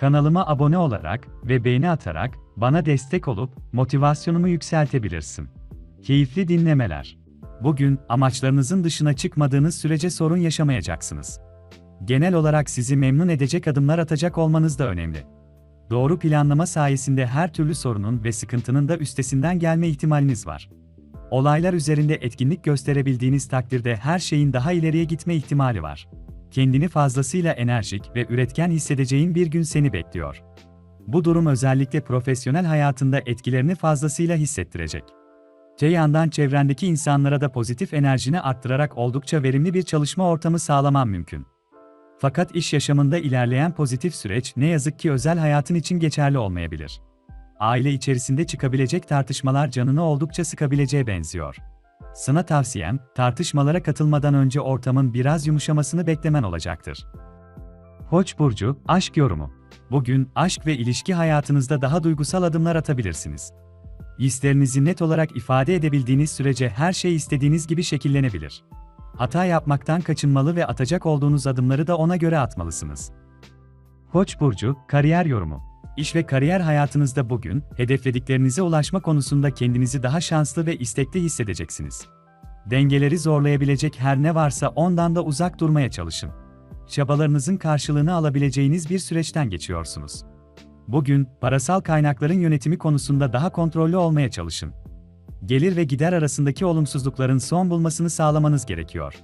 Kanalıma abone olarak ve beğeni atarak bana destek olup motivasyonumu yükseltebilirsin. Keyifli dinlemeler. Bugün amaçlarınızın dışına çıkmadığınız sürece sorun yaşamayacaksınız. Genel olarak sizi memnun edecek adımlar atacak olmanız da önemli. Doğru planlama sayesinde her türlü sorunun ve sıkıntının da üstesinden gelme ihtimaliniz var. Olaylar üzerinde etkinlik gösterebildiğiniz takdirde her şeyin daha ileriye gitme ihtimali var. Kendini fazlasıyla enerjik ve üretken hissedeceğin bir gün seni bekliyor. Bu durum özellikle profesyonel hayatında etkilerini fazlasıyla hissettirecek. Te yandan çevrendeki insanlara da pozitif enerjini arttırarak oldukça verimli bir çalışma ortamı sağlaman mümkün. Fakat iş yaşamında ilerleyen pozitif süreç ne yazık ki özel hayatın için geçerli olmayabilir. Aile içerisinde çıkabilecek tartışmalar canını oldukça sıkabileceğe benziyor. Sana tavsiyem, tartışmalara katılmadan önce ortamın biraz yumuşamasını beklemen olacaktır. Koç burcu, aşk yorumu. Bugün aşk ve ilişki hayatınızda daha duygusal adımlar atabilirsiniz. Hislerinizi net olarak ifade edebildiğiniz sürece her şey istediğiniz gibi şekillenebilir. Hata yapmaktan kaçınmalı ve atacak olduğunuz adımları da ona göre atmalısınız. Koç burcu, kariyer yorumu. İş ve kariyer hayatınızda bugün, hedeflediklerinize ulaşma konusunda kendinizi daha şanslı ve istekli hissedeceksiniz. Dengeleri zorlayabilecek her ne varsa ondan da uzak durmaya çalışın. Çabalarınızın karşılığını alabileceğiniz bir süreçten geçiyorsunuz. Bugün, parasal kaynakların yönetimi konusunda daha kontrollü olmaya çalışın. Gelir ve gider arasındaki olumsuzlukların son bulmasını sağlamanız gerekiyor.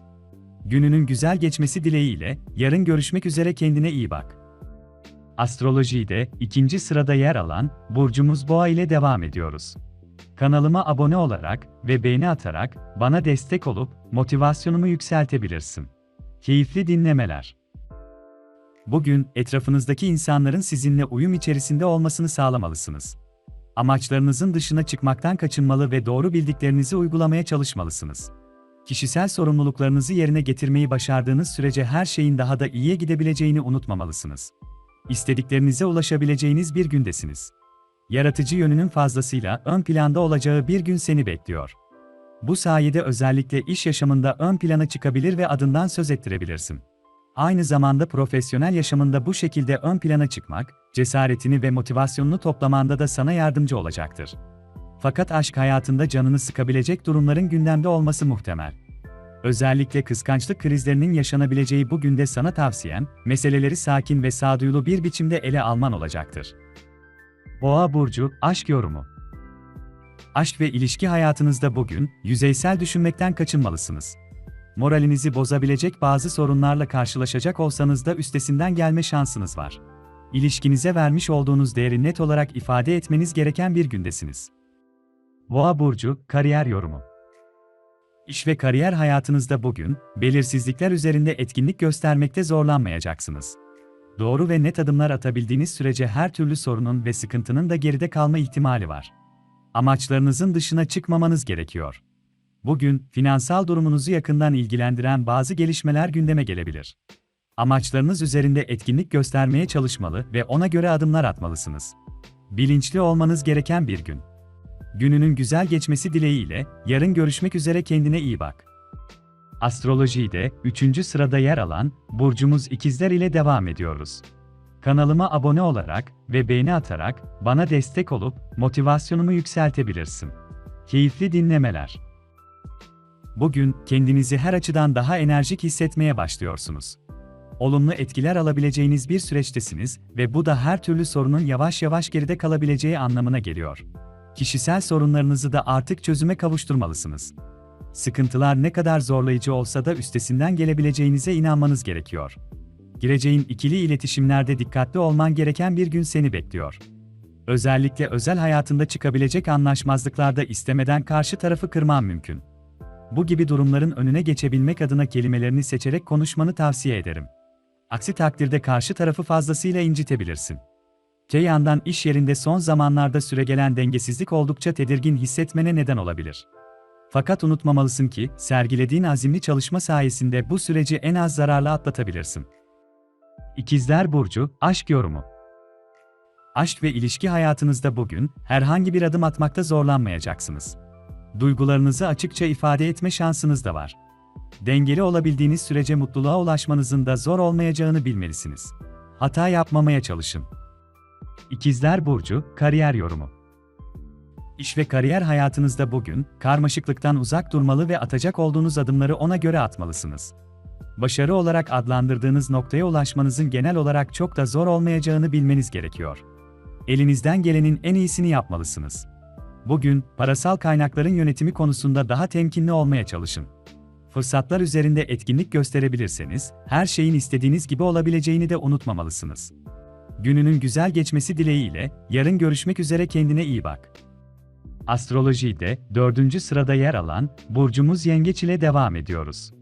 Gününün güzel geçmesi dileğiyle, yarın görüşmek üzere kendine iyi bak. Astrolojide ikinci sırada yer alan burcumuz Boğa ile devam ediyoruz. Kanalıma abone olarak ve beğeni atarak bana destek olup motivasyonumu yükseltebilirsin. Keyifli dinlemeler. Bugün etrafınızdaki insanların sizinle uyum içerisinde olmasını sağlamalısınız. Amaçlarınızın dışına çıkmaktan kaçınmalı ve doğru bildiklerinizi uygulamaya çalışmalısınız. Kişisel sorumluluklarınızı yerine getirmeyi başardığınız sürece her şeyin daha da iyiye gidebileceğini unutmamalısınız. İstediklerinize ulaşabileceğiniz bir gündesiniz. Yaratıcı yönünün fazlasıyla ön planda olacağı bir gün seni bekliyor. Bu sayede özellikle iş yaşamında ön plana çıkabilir ve adından söz ettirebilirsin. Aynı zamanda profesyonel yaşamında bu şekilde ön plana çıkmak, cesaretini ve motivasyonunu toplamanda da sana yardımcı olacaktır. Fakat aşk hayatında canını sıkabilecek durumların gündemde olması muhtemel. Özellikle kıskançlık krizlerinin yaşanabileceği bu günde sana tavsiyem, meseleleri sakin ve sağduyulu bir biçimde ele alman olacaktır. Boğa burcu aşk yorumu. Aşk ve ilişki hayatınızda bugün yüzeysel düşünmekten kaçınmalısınız. Moralinizi bozabilecek bazı sorunlarla karşılaşacak olsanız da üstesinden gelme şansınız var. İlişkinize vermiş olduğunuz değeri net olarak ifade etmeniz gereken bir gündesiniz. Boğa burcu kariyer yorumu. İş ve kariyer hayatınızda bugün, belirsizlikler üzerinde etkinlik göstermekte zorlanmayacaksınız. Doğru ve net adımlar atabildiğiniz sürece her türlü sorunun ve sıkıntının da geride kalma ihtimali var. Amaçlarınızın dışına çıkmamanız gerekiyor. Bugün, finansal durumunuzu yakından ilgilendiren bazı gelişmeler gündeme gelebilir. Amaçlarınız üzerinde etkinlik göstermeye çalışmalı ve ona göre adımlar atmalısınız. Bilinçli olmanız gereken bir gün. Gününün güzel geçmesi dileğiyle, yarın görüşmek üzere kendine iyi bak. Astrolojide 3. sırada yer alan burcumuz ikizler ile devam ediyoruz. Kanalıma abone olarak ve beğeni atarak bana destek olup motivasyonumu yükseltebilirsin. Keyifli dinlemeler. Bugün kendinizi her açıdan daha enerjik hissetmeye başlıyorsunuz. Olumlu etkiler alabileceğiniz bir süreçtesiniz ve bu da her türlü sorunun yavaş yavaş geride kalabileceği anlamına geliyor kişisel sorunlarınızı da artık çözüme kavuşturmalısınız. Sıkıntılar ne kadar zorlayıcı olsa da üstesinden gelebileceğinize inanmanız gerekiyor. Gireceğin ikili iletişimlerde dikkatli olman gereken bir gün seni bekliyor. Özellikle özel hayatında çıkabilecek anlaşmazlıklarda istemeden karşı tarafı kırman mümkün. Bu gibi durumların önüne geçebilmek adına kelimelerini seçerek konuşmanı tavsiye ederim. Aksi takdirde karşı tarafı fazlasıyla incitebilirsin. Te iş yerinde son zamanlarda süregelen dengesizlik oldukça tedirgin hissetmene neden olabilir. Fakat unutmamalısın ki, sergilediğin azimli çalışma sayesinde bu süreci en az zararla atlatabilirsin. İkizler Burcu, Aşk Yorumu Aşk ve ilişki hayatınızda bugün, herhangi bir adım atmakta zorlanmayacaksınız. Duygularınızı açıkça ifade etme şansınız da var. Dengeli olabildiğiniz sürece mutluluğa ulaşmanızın da zor olmayacağını bilmelisiniz. Hata yapmamaya çalışın. İkizler Burcu, Kariyer Yorumu İş ve kariyer hayatınızda bugün, karmaşıklıktan uzak durmalı ve atacak olduğunuz adımları ona göre atmalısınız. Başarı olarak adlandırdığınız noktaya ulaşmanızın genel olarak çok da zor olmayacağını bilmeniz gerekiyor. Elinizden gelenin en iyisini yapmalısınız. Bugün, parasal kaynakların yönetimi konusunda daha temkinli olmaya çalışın. Fırsatlar üzerinde etkinlik gösterebilirseniz, her şeyin istediğiniz gibi olabileceğini de unutmamalısınız. Gününün güzel geçmesi dileğiyle, yarın görüşmek üzere kendine iyi bak. Astrolojide, dördüncü sırada yer alan, Burcumuz Yengeç ile devam ediyoruz.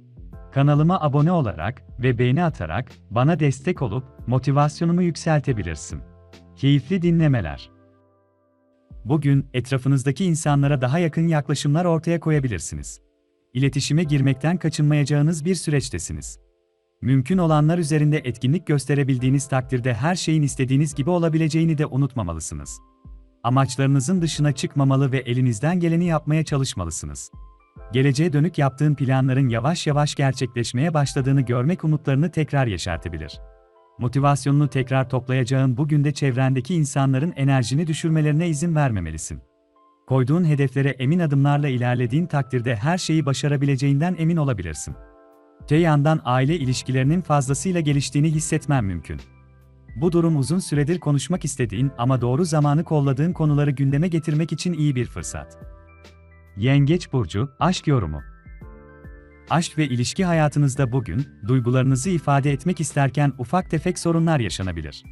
Kanalıma abone olarak ve beğeni atarak, bana destek olup, motivasyonumu yükseltebilirsin. Keyifli dinlemeler. Bugün, etrafınızdaki insanlara daha yakın yaklaşımlar ortaya koyabilirsiniz. İletişime girmekten kaçınmayacağınız bir süreçtesiniz. Mümkün olanlar üzerinde etkinlik gösterebildiğiniz takdirde her şeyin istediğiniz gibi olabileceğini de unutmamalısınız. Amaçlarınızın dışına çıkmamalı ve elinizden geleni yapmaya çalışmalısınız. Geleceğe dönük yaptığın planların yavaş yavaş gerçekleşmeye başladığını görmek umutlarını tekrar yaşartabilir. Motivasyonunu tekrar toplayacağın bugün de çevrendeki insanların enerjini düşürmelerine izin vermemelisin. Koyduğun hedeflere emin adımlarla ilerlediğin takdirde her şeyi başarabileceğinden emin olabilirsin. Te yandan aile ilişkilerinin fazlasıyla geliştiğini hissetmen mümkün. Bu durum uzun süredir konuşmak istediğin ama doğru zamanı kolladığın konuları gündeme getirmek için iyi bir fırsat. Yengeç burcu, aşk yorumu. Aşk ve ilişki hayatınızda bugün duygularınızı ifade etmek isterken ufak tefek sorunlar yaşanabilir.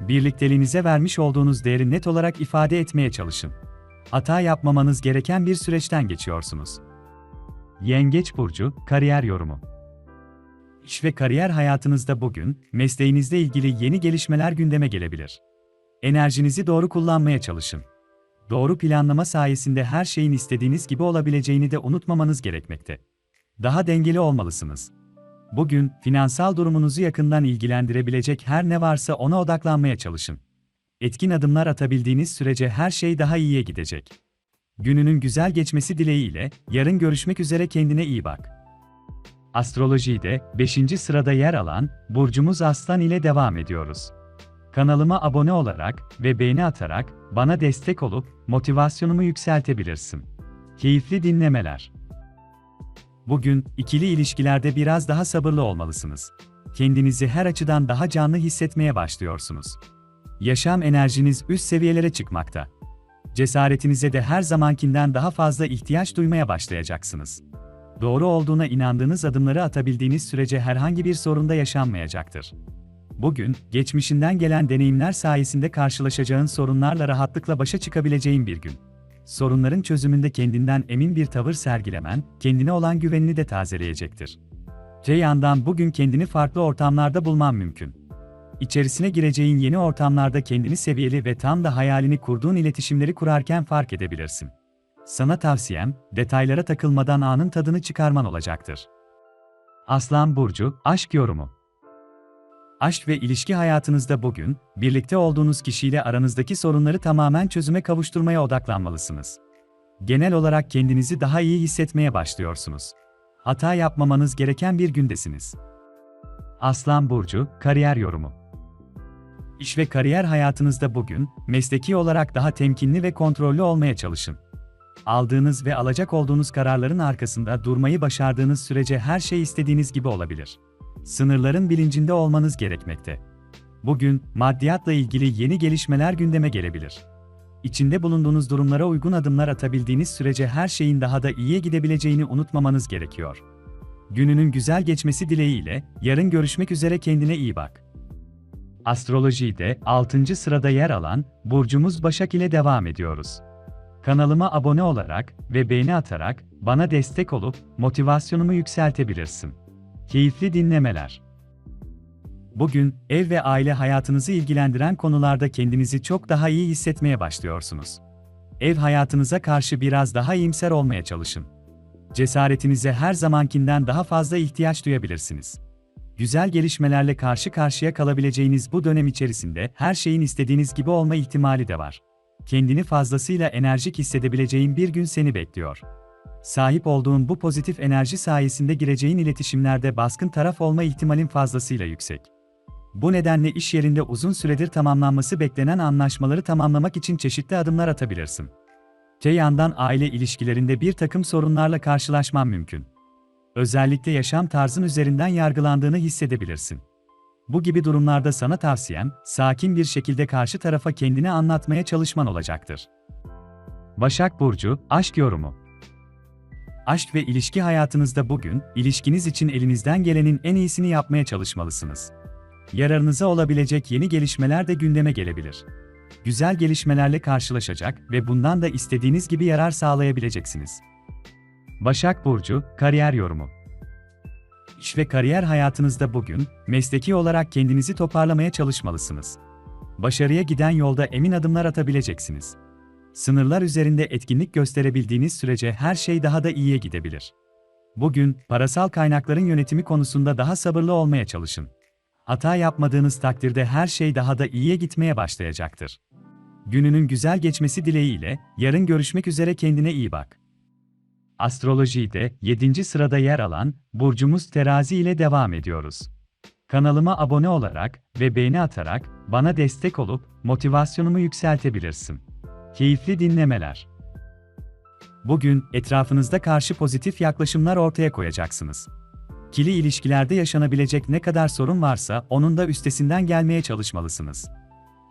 Birlikteliğinize vermiş olduğunuz değeri net olarak ifade etmeye çalışın. Hata yapmamanız gereken bir süreçten geçiyorsunuz. Yengeç burcu, kariyer yorumu. İş ve kariyer hayatınızda bugün, mesleğinizle ilgili yeni gelişmeler gündeme gelebilir. Enerjinizi doğru kullanmaya çalışın. Doğru planlama sayesinde her şeyin istediğiniz gibi olabileceğini de unutmamanız gerekmekte. Daha dengeli olmalısınız. Bugün, finansal durumunuzu yakından ilgilendirebilecek her ne varsa ona odaklanmaya çalışın. Etkin adımlar atabildiğiniz sürece her şey daha iyiye gidecek. Gününün güzel geçmesi dileğiyle, yarın görüşmek üzere kendine iyi bak. Astrolojide 5. sırada yer alan burcumuz Aslan ile devam ediyoruz. Kanalıma abone olarak ve beğeni atarak bana destek olup motivasyonumu yükseltebilirsin. Keyifli dinlemeler. Bugün ikili ilişkilerde biraz daha sabırlı olmalısınız. Kendinizi her açıdan daha canlı hissetmeye başlıyorsunuz. Yaşam enerjiniz üst seviyelere çıkmakta. Cesaretinize de her zamankinden daha fazla ihtiyaç duymaya başlayacaksınız doğru olduğuna inandığınız adımları atabildiğiniz sürece herhangi bir sorunda yaşanmayacaktır. Bugün, geçmişinden gelen deneyimler sayesinde karşılaşacağın sorunlarla rahatlıkla başa çıkabileceğin bir gün. Sorunların çözümünde kendinden emin bir tavır sergilemen, kendine olan güvenini de tazeleyecektir. Te yandan bugün kendini farklı ortamlarda bulman mümkün. İçerisine gireceğin yeni ortamlarda kendini seviyeli ve tam da hayalini kurduğun iletişimleri kurarken fark edebilirsin. Sana tavsiyem, detaylara takılmadan anın tadını çıkarman olacaktır. Aslan Burcu, Aşk Yorumu Aşk ve ilişki hayatınızda bugün, birlikte olduğunuz kişiyle aranızdaki sorunları tamamen çözüme kavuşturmaya odaklanmalısınız. Genel olarak kendinizi daha iyi hissetmeye başlıyorsunuz. Hata yapmamanız gereken bir gündesiniz. Aslan Burcu, Kariyer Yorumu İş ve kariyer hayatınızda bugün, mesleki olarak daha temkinli ve kontrollü olmaya çalışın. Aldığınız ve alacak olduğunuz kararların arkasında durmayı başardığınız sürece her şey istediğiniz gibi olabilir. Sınırların bilincinde olmanız gerekmekte. Bugün, maddiyatla ilgili yeni gelişmeler gündeme gelebilir. İçinde bulunduğunuz durumlara uygun adımlar atabildiğiniz sürece her şeyin daha da iyiye gidebileceğini unutmamanız gerekiyor. Gününün güzel geçmesi dileğiyle, yarın görüşmek üzere kendine iyi bak. Astrolojide 6. sırada yer alan burcumuz Başak ile devam ediyoruz. Kanalıma abone olarak ve beğeni atarak bana destek olup motivasyonumu yükseltebilirsin. Keyifli dinlemeler. Bugün, ev ve aile hayatınızı ilgilendiren konularda kendinizi çok daha iyi hissetmeye başlıyorsunuz. Ev hayatınıza karşı biraz daha iyimser olmaya çalışın. Cesaretinize her zamankinden daha fazla ihtiyaç duyabilirsiniz. Güzel gelişmelerle karşı karşıya kalabileceğiniz bu dönem içerisinde her şeyin istediğiniz gibi olma ihtimali de var. Kendini fazlasıyla enerjik hissedebileceğin bir gün seni bekliyor. Sahip olduğun bu pozitif enerji sayesinde gireceğin iletişimlerde baskın taraf olma ihtimalin fazlasıyla yüksek. Bu nedenle iş yerinde uzun süredir tamamlanması beklenen anlaşmaları tamamlamak için çeşitli adımlar atabilirsin. Te yandan aile ilişkilerinde bir takım sorunlarla karşılaşman mümkün. Özellikle yaşam tarzın üzerinden yargılandığını hissedebilirsin. Bu gibi durumlarda sana tavsiyem, sakin bir şekilde karşı tarafa kendini anlatmaya çalışman olacaktır. Başak Burcu, Aşk Yorumu Aşk ve ilişki hayatınızda bugün, ilişkiniz için elinizden gelenin en iyisini yapmaya çalışmalısınız. Yararınıza olabilecek yeni gelişmeler de gündeme gelebilir. Güzel gelişmelerle karşılaşacak ve bundan da istediğiniz gibi yarar sağlayabileceksiniz. Başak Burcu, Kariyer Yorumu İş ve kariyer hayatınızda bugün, mesleki olarak kendinizi toparlamaya çalışmalısınız. Başarıya giden yolda emin adımlar atabileceksiniz. Sınırlar üzerinde etkinlik gösterebildiğiniz sürece her şey daha da iyiye gidebilir. Bugün, parasal kaynakların yönetimi konusunda daha sabırlı olmaya çalışın. Hata yapmadığınız takdirde her şey daha da iyiye gitmeye başlayacaktır. Gününün güzel geçmesi dileğiyle, yarın görüşmek üzere kendine iyi bak. Astrolojide 7. sırada yer alan burcumuz Terazi ile devam ediyoruz. Kanalıma abone olarak ve beğeni atarak bana destek olup motivasyonumu yükseltebilirsin. Keyifli dinlemeler. Bugün etrafınızda karşı pozitif yaklaşımlar ortaya koyacaksınız. Kili ilişkilerde yaşanabilecek ne kadar sorun varsa onun da üstesinden gelmeye çalışmalısınız.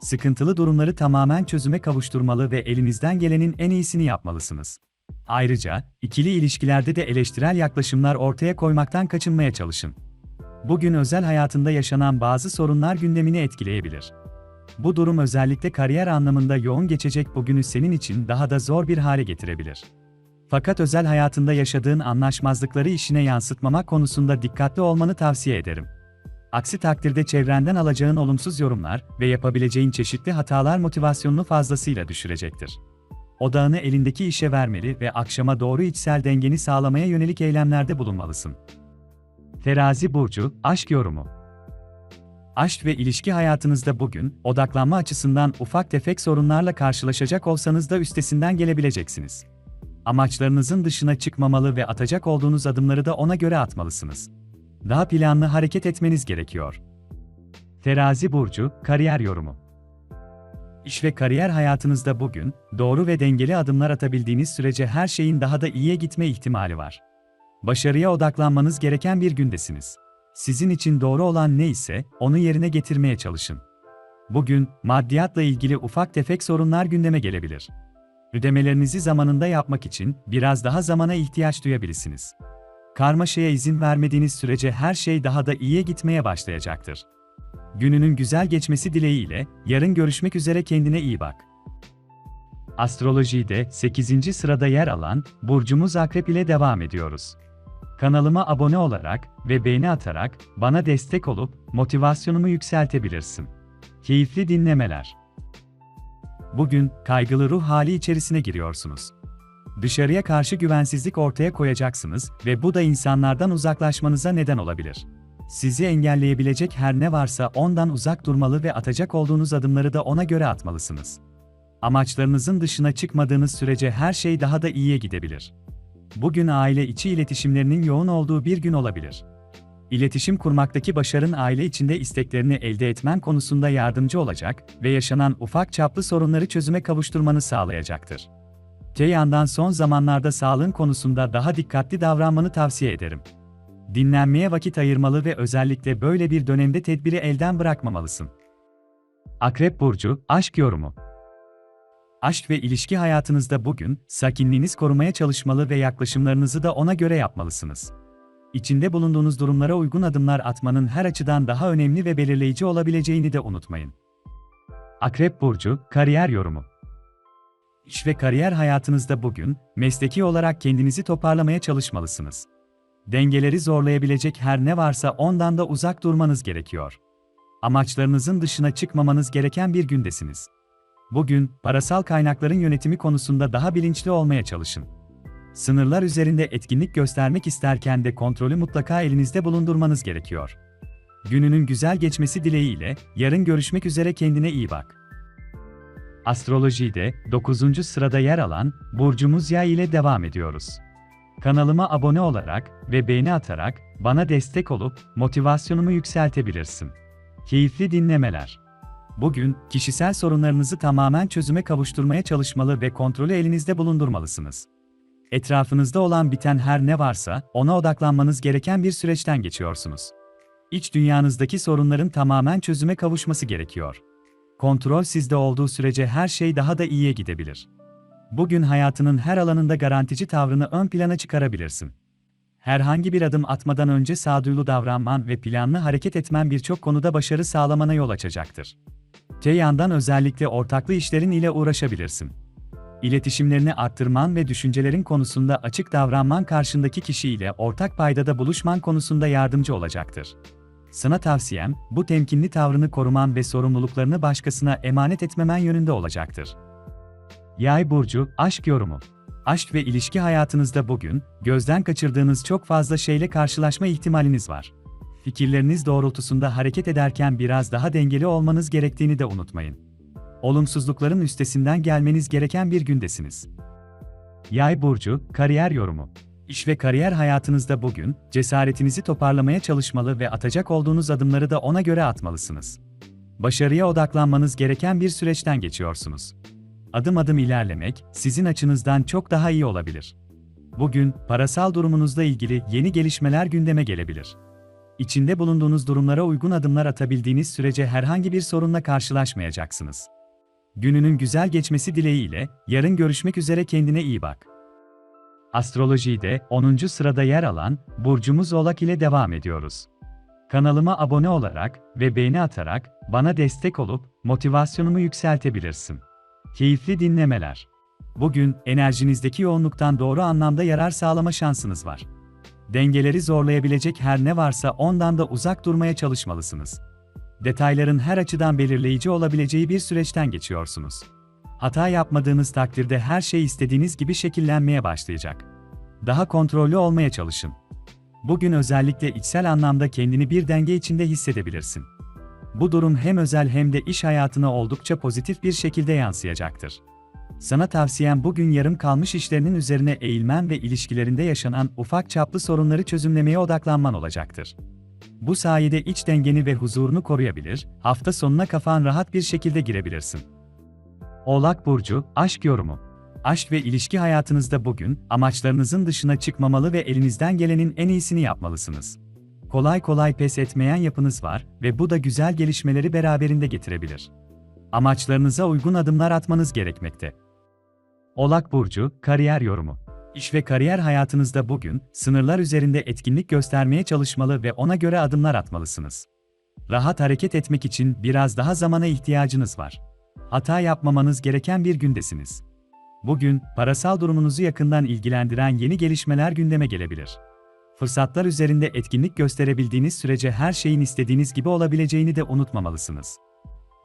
Sıkıntılı durumları tamamen çözüme kavuşturmalı ve elinizden gelenin en iyisini yapmalısınız. Ayrıca, ikili ilişkilerde de eleştirel yaklaşımlar ortaya koymaktan kaçınmaya çalışın. Bugün özel hayatında yaşanan bazı sorunlar gündemini etkileyebilir. Bu durum özellikle kariyer anlamında yoğun geçecek bugünü senin için daha da zor bir hale getirebilir. Fakat özel hayatında yaşadığın anlaşmazlıkları işine yansıtmamak konusunda dikkatli olmanı tavsiye ederim. Aksi takdirde çevrenden alacağın olumsuz yorumlar ve yapabileceğin çeşitli hatalar motivasyonunu fazlasıyla düşürecektir. Odağını elindeki işe vermeli ve akşama doğru içsel dengeni sağlamaya yönelik eylemlerde bulunmalısın. Terazi burcu, aşk yorumu. Aşk ve ilişki hayatınızda bugün odaklanma açısından ufak tefek sorunlarla karşılaşacak olsanız da üstesinden gelebileceksiniz. Amaçlarınızın dışına çıkmamalı ve atacak olduğunuz adımları da ona göre atmalısınız. Daha planlı hareket etmeniz gerekiyor. Terazi burcu, kariyer yorumu. İş ve kariyer hayatınızda bugün doğru ve dengeli adımlar atabildiğiniz sürece her şeyin daha da iyiye gitme ihtimali var. Başarıya odaklanmanız gereken bir gündesiniz. Sizin için doğru olan ne ise onu yerine getirmeye çalışın. Bugün maddiyatla ilgili ufak tefek sorunlar gündeme gelebilir. Ödemelerinizi zamanında yapmak için biraz daha zamana ihtiyaç duyabilirsiniz. Karmaşaya izin vermediğiniz sürece her şey daha da iyiye gitmeye başlayacaktır. Gününün güzel geçmesi dileğiyle yarın görüşmek üzere kendine iyi bak. Astrolojide 8. sırada yer alan burcumuz Akrep ile devam ediyoruz. Kanalıma abone olarak ve beğeni atarak bana destek olup motivasyonumu yükseltebilirsin. Keyifli dinlemeler. Bugün kaygılı ruh hali içerisine giriyorsunuz. Dışarıya karşı güvensizlik ortaya koyacaksınız ve bu da insanlardan uzaklaşmanıza neden olabilir. Sizi engelleyebilecek her ne varsa ondan uzak durmalı ve atacak olduğunuz adımları da ona göre atmalısınız. Amaçlarınızın dışına çıkmadığınız sürece her şey daha da iyiye gidebilir. Bugün aile içi iletişimlerinin yoğun olduğu bir gün olabilir. İletişim kurmaktaki başarın aile içinde isteklerini elde etmen konusunda yardımcı olacak ve yaşanan ufak çaplı sorunları çözüme kavuşturmanı sağlayacaktır. Te yandan son zamanlarda sağlığın konusunda daha dikkatli davranmanı tavsiye ederim. Dinlenmeye vakit ayırmalı ve özellikle böyle bir dönemde tedbiri elden bırakmamalısın. Akrep Burcu, Aşk Yorumu Aşk ve ilişki hayatınızda bugün, sakinliğiniz korumaya çalışmalı ve yaklaşımlarınızı da ona göre yapmalısınız. İçinde bulunduğunuz durumlara uygun adımlar atmanın her açıdan daha önemli ve belirleyici olabileceğini de unutmayın. Akrep Burcu, Kariyer Yorumu İş ve kariyer hayatınızda bugün, mesleki olarak kendinizi toparlamaya çalışmalısınız. Dengeleri zorlayabilecek her ne varsa ondan da uzak durmanız gerekiyor. amaçlarınızın dışına çıkmamanız gereken bir gündesiniz. Bugün, parasal kaynakların yönetimi konusunda daha bilinçli olmaya çalışın. Sınırlar üzerinde etkinlik göstermek isterken de kontrolü mutlaka elinizde bulundurmanız gerekiyor. Gününün güzel geçmesi dileğiyle, yarın görüşmek üzere kendine iyi bak. Astrolojide 9. sırada yer alan burcumuz Yay ile devam ediyoruz. Kanalıma abone olarak ve beğeni atarak bana destek olup motivasyonumu yükseltebilirsin. Keyifli dinlemeler. Bugün kişisel sorunlarınızı tamamen çözüme kavuşturmaya çalışmalı ve kontrolü elinizde bulundurmalısınız. Etrafınızda olan biten her ne varsa ona odaklanmanız gereken bir süreçten geçiyorsunuz. İç dünyanızdaki sorunların tamamen çözüme kavuşması gerekiyor. Kontrol sizde olduğu sürece her şey daha da iyiye gidebilir. Bugün hayatının her alanında garantici tavrını ön plana çıkarabilirsin. Herhangi bir adım atmadan önce sağduyulu davranman ve planlı hareket etmen birçok konuda başarı sağlamana yol açacaktır. Te yandan özellikle ortaklı işlerin ile uğraşabilirsin. İletişimlerini arttırman ve düşüncelerin konusunda açık davranman karşındaki kişiyle ortak paydada buluşman konusunda yardımcı olacaktır. Sana tavsiyem, bu temkinli tavrını koruman ve sorumluluklarını başkasına emanet etmemen yönünde olacaktır. Yay burcu, aşk yorumu. Aşk ve ilişki hayatınızda bugün, gözden kaçırdığınız çok fazla şeyle karşılaşma ihtimaliniz var. Fikirleriniz doğrultusunda hareket ederken biraz daha dengeli olmanız gerektiğini de unutmayın. Olumsuzlukların üstesinden gelmeniz gereken bir gündesiniz. Yay burcu, kariyer yorumu. İş ve kariyer hayatınızda bugün, cesaretinizi toparlamaya çalışmalı ve atacak olduğunuz adımları da ona göre atmalısınız. Başarıya odaklanmanız gereken bir süreçten geçiyorsunuz. Adım adım ilerlemek, sizin açınızdan çok daha iyi olabilir. Bugün, parasal durumunuzla ilgili yeni gelişmeler gündeme gelebilir. İçinde bulunduğunuz durumlara uygun adımlar atabildiğiniz sürece herhangi bir sorunla karşılaşmayacaksınız. Gününün güzel geçmesi dileğiyle, yarın görüşmek üzere kendine iyi bak. Astrolojide 10. sırada yer alan burcumuz Oğlak ile devam ediyoruz. Kanalıma abone olarak ve beğeni atarak bana destek olup motivasyonumu yükseltebilirsin. Keyifli dinlemeler. Bugün enerjinizdeki yoğunluktan doğru anlamda yarar sağlama şansınız var. Dengeleri zorlayabilecek her ne varsa ondan da uzak durmaya çalışmalısınız. Detayların her açıdan belirleyici olabileceği bir süreçten geçiyorsunuz. Hata yapmadığınız takdirde her şey istediğiniz gibi şekillenmeye başlayacak. Daha kontrollü olmaya çalışın. Bugün özellikle içsel anlamda kendini bir denge içinde hissedebilirsin. Bu durum hem özel hem de iş hayatına oldukça pozitif bir şekilde yansıyacaktır. Sana tavsiyem bugün yarım kalmış işlerinin üzerine eğilmen ve ilişkilerinde yaşanan ufak çaplı sorunları çözümlemeye odaklanman olacaktır. Bu sayede iç dengeni ve huzurunu koruyabilir, hafta sonuna kafan rahat bir şekilde girebilirsin. Oğlak Burcu, Aşk Yorumu Aşk ve ilişki hayatınızda bugün, amaçlarınızın dışına çıkmamalı ve elinizden gelenin en iyisini yapmalısınız. Kolay kolay pes etmeyen yapınız var ve bu da güzel gelişmeleri beraberinde getirebilir. Amaçlarınıza uygun adımlar atmanız gerekmekte. Oğlak Burcu, Kariyer Yorumu İş ve kariyer hayatınızda bugün, sınırlar üzerinde etkinlik göstermeye çalışmalı ve ona göre adımlar atmalısınız. Rahat hareket etmek için biraz daha zamana ihtiyacınız var. Hata yapmamanız gereken bir gündesiniz. Bugün, parasal durumunuzu yakından ilgilendiren yeni gelişmeler gündeme gelebilir. Fırsatlar üzerinde etkinlik gösterebildiğiniz sürece her şeyin istediğiniz gibi olabileceğini de unutmamalısınız.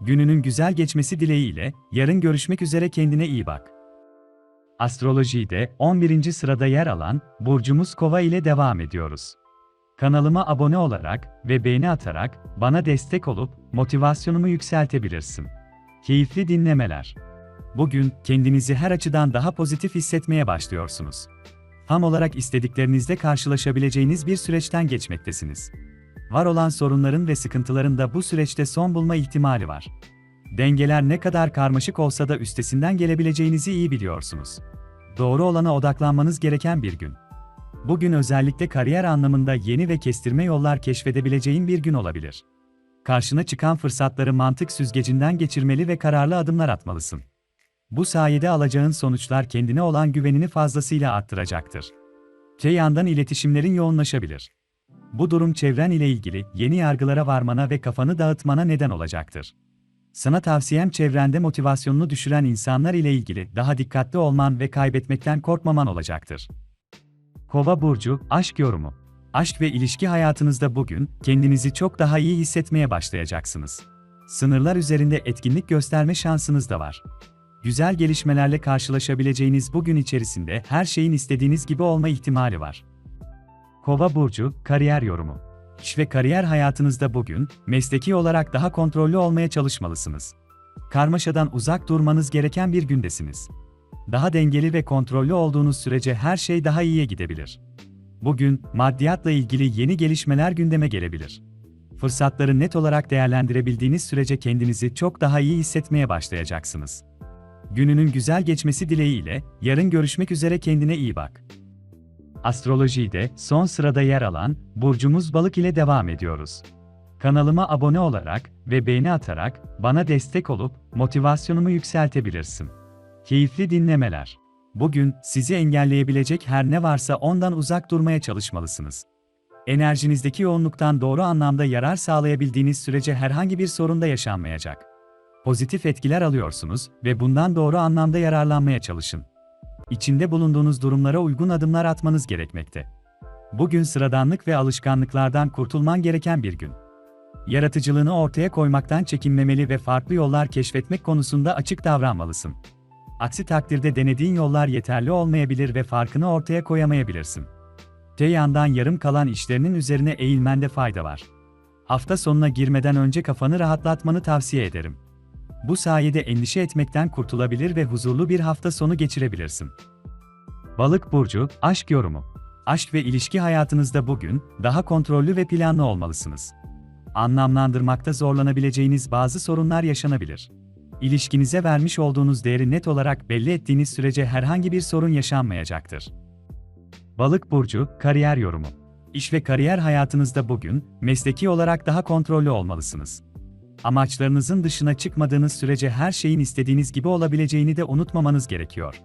Gününün güzel geçmesi dileğiyle, yarın görüşmek üzere kendine iyi bak. Astrolojide 11. sırada yer alan burcumuz Kova ile devam ediyoruz. Kanalıma abone olarak ve beğeni atarak bana destek olup motivasyonumu yükseltebilirsin. Keyifli dinlemeler. Bugün kendinizi her açıdan daha pozitif hissetmeye başlıyorsunuz. Tam olarak istediklerinizle karşılaşabileceğiniz bir süreçten geçmektesiniz. Var olan sorunların ve sıkıntıların da bu süreçte son bulma ihtimali var. Dengeler ne kadar karmaşık olsa da üstesinden gelebileceğinizi iyi biliyorsunuz. Doğru olana odaklanmanız gereken bir gün. Bugün özellikle kariyer anlamında yeni ve kestirme yollar keşfedebileceğin bir gün olabilir. Karşına çıkan fırsatları mantık süzgecinden geçirmeli ve kararlı adımlar atmalısın. Bu sayede alacağın sonuçlar kendine olan güvenini fazlasıyla arttıracaktır. Te yandan iletişimlerin yoğunlaşabilir. Bu durum çevren ile ilgili yeni yargılara varmana ve kafanı dağıtmana neden olacaktır. Sana tavsiyem çevrende motivasyonunu düşüren insanlar ile ilgili daha dikkatli olman ve kaybetmekten korkmaman olacaktır. Kova burcu aşk yorumu. aşk ve ilişki hayatınızda bugün kendinizi çok daha iyi hissetmeye başlayacaksınız. Sınırlar üzerinde etkinlik gösterme şansınız da var. Güzel gelişmelerle karşılaşabileceğiniz bugün içerisinde her şeyin istediğiniz gibi olma ihtimali var. Kova burcu kariyer yorumu. İş ve kariyer hayatınızda bugün mesleki olarak daha kontrollü olmaya çalışmalısınız. Karmaşadan uzak durmanız gereken bir gündesiniz. Daha dengeli ve kontrollü olduğunuz sürece her şey daha iyiye gidebilir. Bugün maddiyatla ilgili yeni gelişmeler gündeme gelebilir. Fırsatları net olarak değerlendirebildiğiniz sürece kendinizi çok daha iyi hissetmeye başlayacaksınız. Gününün güzel geçmesi dileğiyle yarın görüşmek üzere kendine iyi bak. Astrolojide son sırada yer alan burcumuz Balık ile devam ediyoruz. Kanalıma abone olarak ve beğeni atarak bana destek olup motivasyonumu yükseltebilirsin. Keyifli dinlemeler. Bugün sizi engelleyebilecek her ne varsa ondan uzak durmaya çalışmalısınız. Enerjinizdeki yoğunluktan doğru anlamda yarar sağlayabildiğiniz sürece herhangi bir sorun da yaşanmayacak. Pozitif etkiler alıyorsunuz ve bundan doğru anlamda yararlanmaya çalışın. İçinde bulunduğunuz durumlara uygun adımlar atmanız gerekmekte. Bugün sıradanlık ve alışkanlıklardan kurtulman gereken bir gün. Yaratıcılığını ortaya koymaktan çekinmemeli ve farklı yollar keşfetmek konusunda açık davranmalısın. Aksi takdirde denediğin yollar yeterli olmayabilir ve farkını ortaya koyamayabilirsin. Te yandan yarım kalan işlerinin üzerine eğilmende fayda var. Hafta sonuna girmeden önce kafanı rahatlatmanı tavsiye ederim. Bu sayede endişe etmekten kurtulabilir ve huzurlu bir hafta sonu geçirebilirsin. Balık burcu, aşk yorumu. Aşk ve ilişki hayatınızda bugün daha kontrollü ve planlı olmalısınız. Anlamlandırmakta zorlanabileceğiniz bazı sorunlar yaşanabilir. İlişkinize vermiş olduğunuz değeri net olarak belli ettiğiniz sürece herhangi bir sorun yaşanmayacaktır. Balık burcu, kariyer yorumu. İş ve kariyer hayatınızda bugün mesleki olarak daha kontrollü olmalısınız. Amaçlarınızın dışına çıkmadığınız sürece her şeyin istediğiniz gibi olabileceğini de unutmamanız gerekiyor.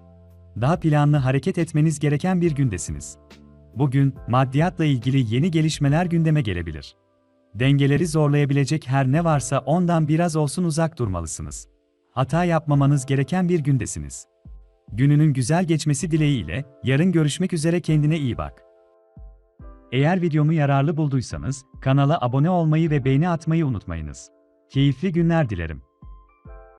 Daha planlı hareket etmeniz gereken bir gündesiniz. Bugün maddiyatla ilgili yeni gelişmeler gündeme gelebilir. Dengeleri zorlayabilecek her ne varsa ondan biraz olsun uzak durmalısınız. Hata yapmamanız gereken bir gündesiniz. Gününün güzel geçmesi dileğiyle yarın görüşmek üzere kendine iyi bak. Eğer videomu yararlı bulduysanız kanala abone olmayı ve beğeni atmayı unutmayınız. Keyifli günler dilerim.